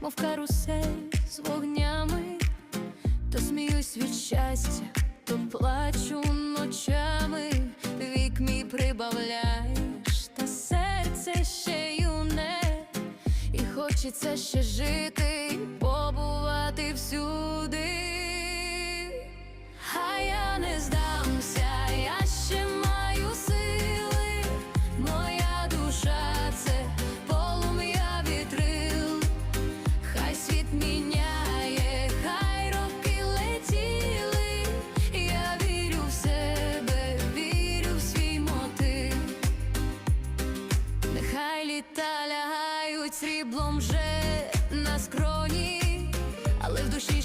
мов карусель з вогнями, то сміюсь від щастя, то плачу ночами, вік мій прибавляєш, та серце ще юне, і хочеться ще жити, побувати всюди. Сріблом вже на скроні, але в душі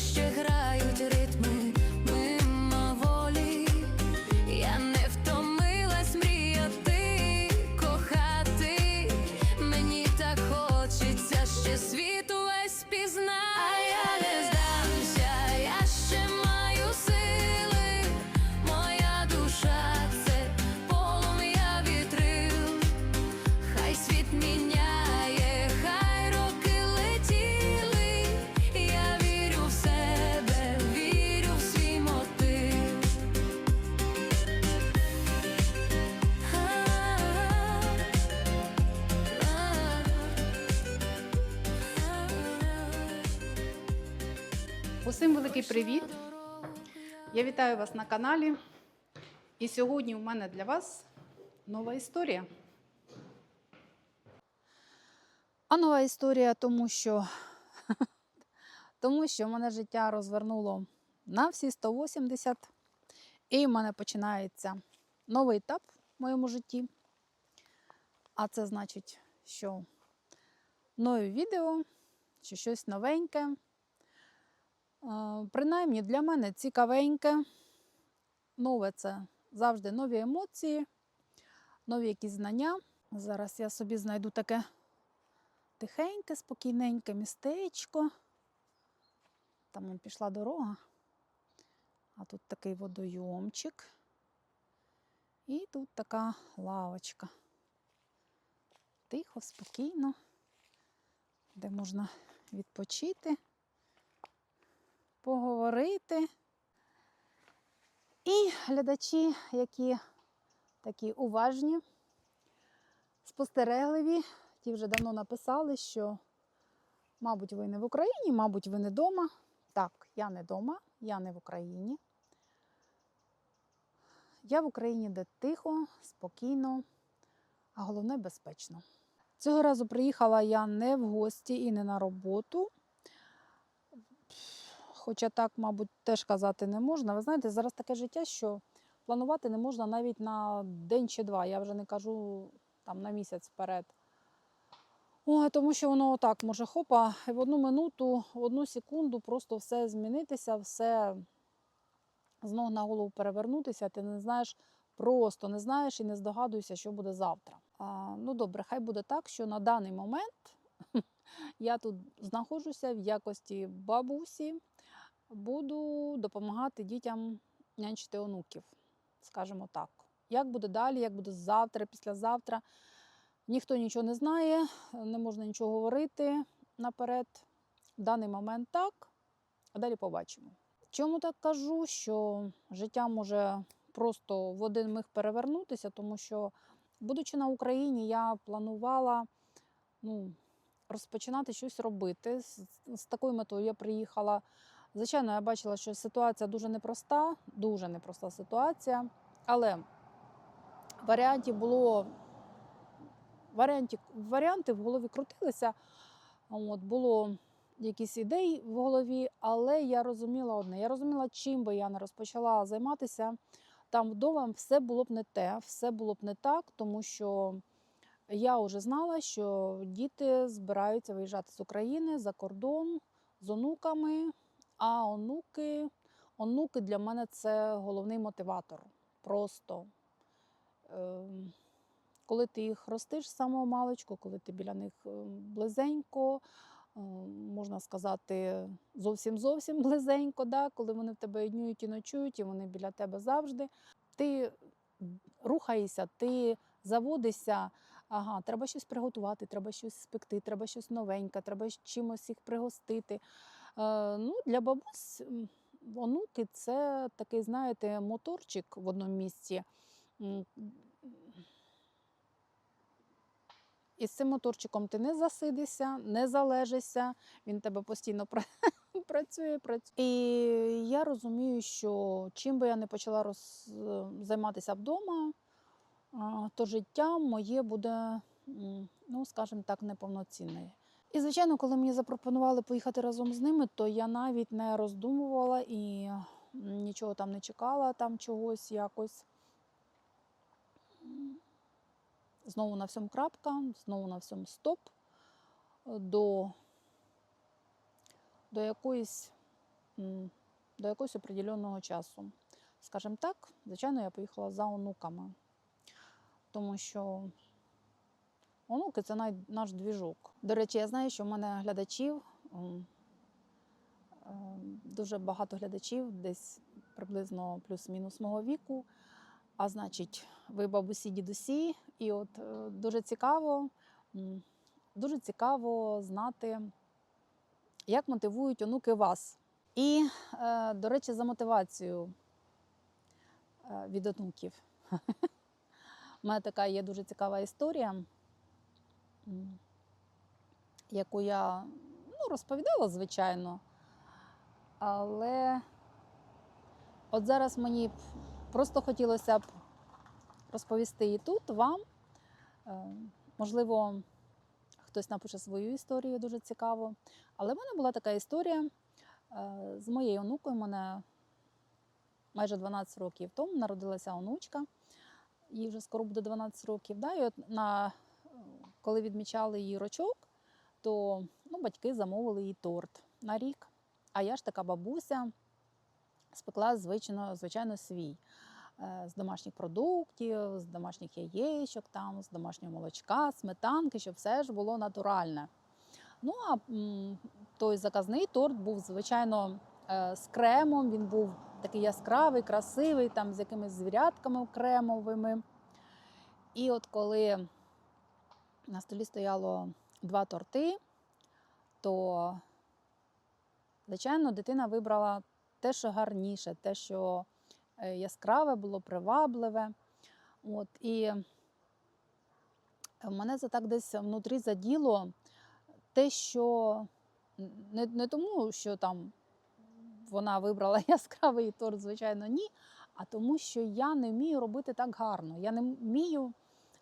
Усім великий привіт! Я вітаю вас на каналі. І сьогодні у мене для вас нова історія. А нова історія, тому що, тому що мене життя розвернуло на всі 180, і в мене починається новий етап в моєму житті. А це значить, що нові відео, що щось новеньке. Принаймні для мене цікавеньке. Нове це завжди нові емоції, нові якісь знання. Зараз я собі знайду таке тихеньке, спокійненьке містечко. Там пішла дорога. А тут такий водойомчик. І тут така лавочка. Тихо, спокійно, де можна відпочити поговорити. І глядачі, які такі уважні, спостерегливі, ті вже давно написали, що, мабуть, ви не в Україні, мабуть, ви не вдома. Так, я не вдома, я не в Україні. Я в Україні, де тихо, спокійно, а головне безпечно. Цього разу приїхала я не в гості і не на роботу. Хоча так, мабуть, теж казати не можна. Ви знаєте, зараз таке життя, що планувати не можна навіть на день чи два. Я вже не кажу там на місяць вперед. Ой, тому що воно так може хопа, і в одну минуту, в одну секунду просто все змінитися, все з ног на голову перевернутися. Ти не знаєш, просто не знаєш і не здогадуєшся, що буде завтра. А, ну добре, хай буде так, що на даний момент я тут знаходжуся в якості бабусі, буду допомагати дітям нянчити онуків, скажімо так. Як буде далі, як буде завтра, післязавтра, ніхто нічого не знає, не можна нічого говорити наперед. В даний момент так, а далі побачимо. Чому так кажу, що життя може просто в один миг перевернутися, тому що, будучи на Україні, я планувала ну, розпочинати щось робити. З, такою метою я приїхала. Звичайно, я бачила, що ситуація дуже непроста, дуже непроста ситуація. Але варіантів було варіанті, варіанти в голові крутилися. От, було якісь ідеї в голові, але я розуміла одне: я розуміла, чим би я не розпочала займатися. Там вдома все було б не те, все було б не так, тому що я вже знала, що діти збираються виїжджати з України за кордон з онуками. А онуки, онуки для мене це головний мотиватор. Просто ем, коли ти їх ростиш з самого маличку, коли ти біля них ем, близенько, ем, можна сказати, зовсім зовсім близенько, да? коли вони в тебе днюють і ночують, і вони біля тебе завжди. Ти рухаєшся, ти заводишся, ага, треба щось приготувати, треба щось спекти, треба щось новеньке, треба чимось їх пригостити. Е, ну, для бабусь онуки це такий, знаєте, моторчик в одному місці. І з цим моторчиком ти не засидишся, не залежишся, він тебе постійно працює, працює. І я розумію, що чим би я не почала роз... займатися вдома, то життя моє буде, ну, скажімо так, неповноцінне. І, звичайно, коли мені запропонували поїхати разом з ними, то я навіть не роздумувала і нічого там не чекала, там чогось якось. Знову на всьому крапка, знову на всьому стоп до, до якоїсь до якогось определеного часу. Скажімо так, звичайно, я поїхала за онуками, тому що онуки це наш двіжок. До речі, я знаю, що в мене глядачів е, дуже багато глядачів, десь приблизно плюс-мінус мого віку. А значить, ви бабусі, дідусі, і от е, дуже цікаво, дуже цікаво знати, як мотивують онуки вас. І, е, до речі, за мотивацію е, від онуків. У мене така є дуже цікава історія, яку я ну, розповідала, звичайно. Але от зараз мені просто хотілося б розповісти і тут вам. Е, Можливо, хтось напише свою історію дуже цікаво. Але в мене була така історія е, з моєю онукою. У мене майже 12 років тому народилася онучка. Їй вже скоро буде 12 років. Да? І от на, коли відмічали її рочок, то ну, батьки замовили їй торт на рік. А я ж така бабуся спекла звичайно, звичайно свій е, з домашніх продуктів, з домашніх яєчок, там, з домашнього молочка, сметанки, щоб все ж було натуральне. Ну а той заказний торт був, звичайно, е, з кремом. Він був такий яскравий, красивий, там з якимись звірятками кремовими. І от коли на столі стояло два торти, то, звичайно, дитина вибрала те, що гарніше, те, що е, яскраве було, привабливе. От, і мене це так десь внутрі заділо те, що не, не тому, що там вона вибрала яскравий торт, звичайно, ні, а тому, що я не вмію робити так гарно. Я не вмію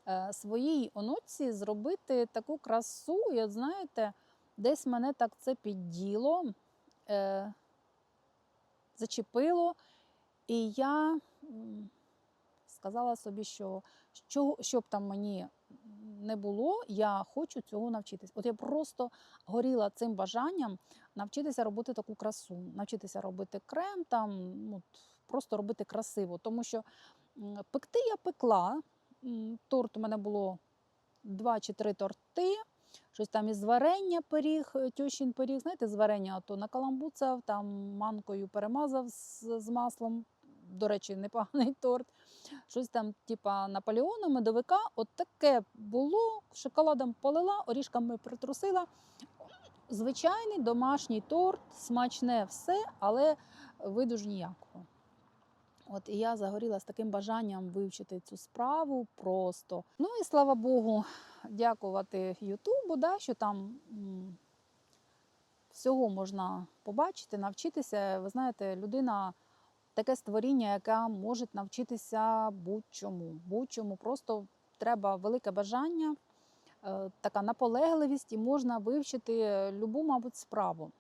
е, своїй онуці зробити таку красу. І от знаєте, десь мене так це підділо, е, зачепило. І я сказала собі, що що, що б там мені не було, я хочу цього навчитись. От я просто горіла цим бажанням навчитися робити таку красу, навчитися робити крем, там, от, просто робити красиво. Тому що пекти я пекла. Торт у мене було два чи три торти. Щось там із варення пиріг, е, тьощин пиріг, знаєте, з варення то накаламбуцав, там манкою перемазав з, з маслом. До речі, непоганий торт. Щось там, типа Наполеону, медовика. От таке було. Шоколадом полила, орішками притрусила. Звичайний домашній торт, смачне все, але виду ж ніякого. От і я загоріла з таким бажанням вивчити цю справу просто. Ну і слава Богу, дякувати Ютубу, да, що там м, всього можна побачити, навчитися. Ви знаєте, людина таке створіння, яке може навчитися будь-чому. Будь-чому. Просто треба велике бажання, е, така наполегливість, і можна вивчити любу, мабуть, справу.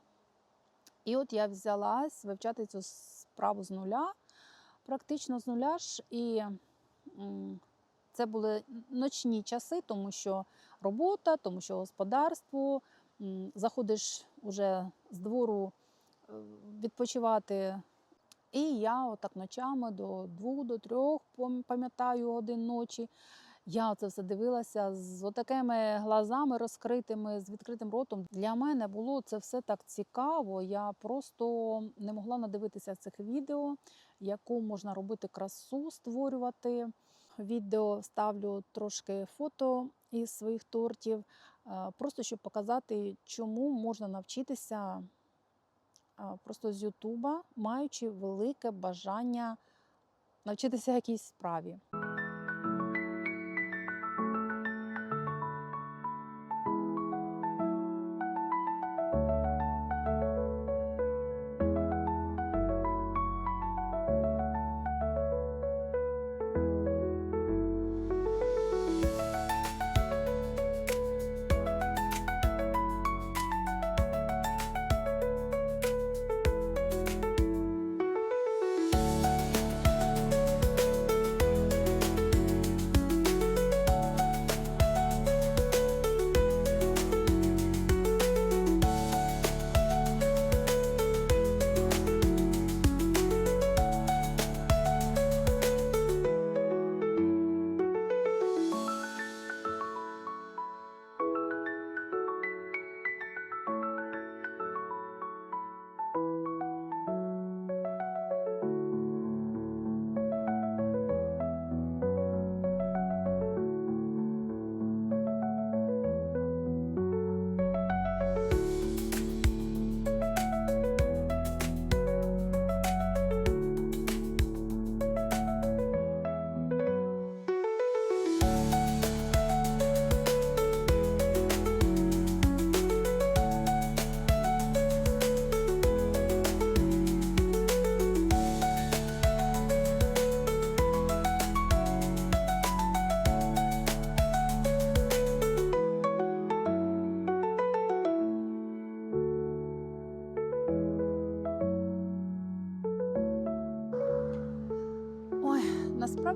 І от я взялась вивчати цю справу з нуля, практично з нуля ж. І це були ночні часи, тому що робота, тому що господарство. Заходиш уже з двору е, відпочивати. І я отак ночами до двох, до трьох, пам'ятаю, годин ночі. Я це все дивилася з отакими глазами розкритими, з відкритим ротом. Для мене було це все так цікаво. Я просто не могла надивитися цих відео, яку можна робити красу, створювати. Відео ставлю трошки фото із своїх тортів, е, просто щоб показати, чому можна навчитися просто з Ютуба, маючи велике бажання навчитися якійсь справі.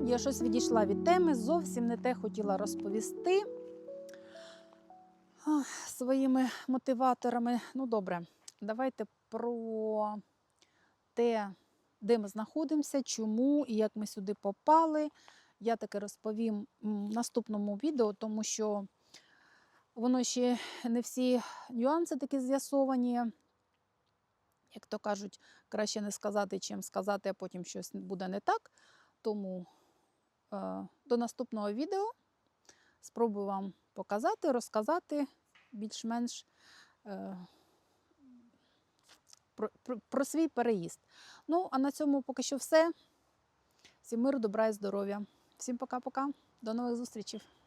Я щось відійшла від теми, зовсім не те хотіла розповісти своїми мотиваторами. Ну, добре, давайте про те, де ми знаходимося, чому і як ми сюди попали. Я таки розповім в наступному відео, тому що воно ще не всі нюанси такі з'ясовані. Як то кажуть, краще не сказати, чим сказати, а потім щось буде не так. Тому до наступного відео спробую вам показати, розказати більш-менш е, про свій переїзд. Ну, а на цьому поки що все. Всім миру, добра і здоров'я. Всім пока-пока. До нових зустрічей.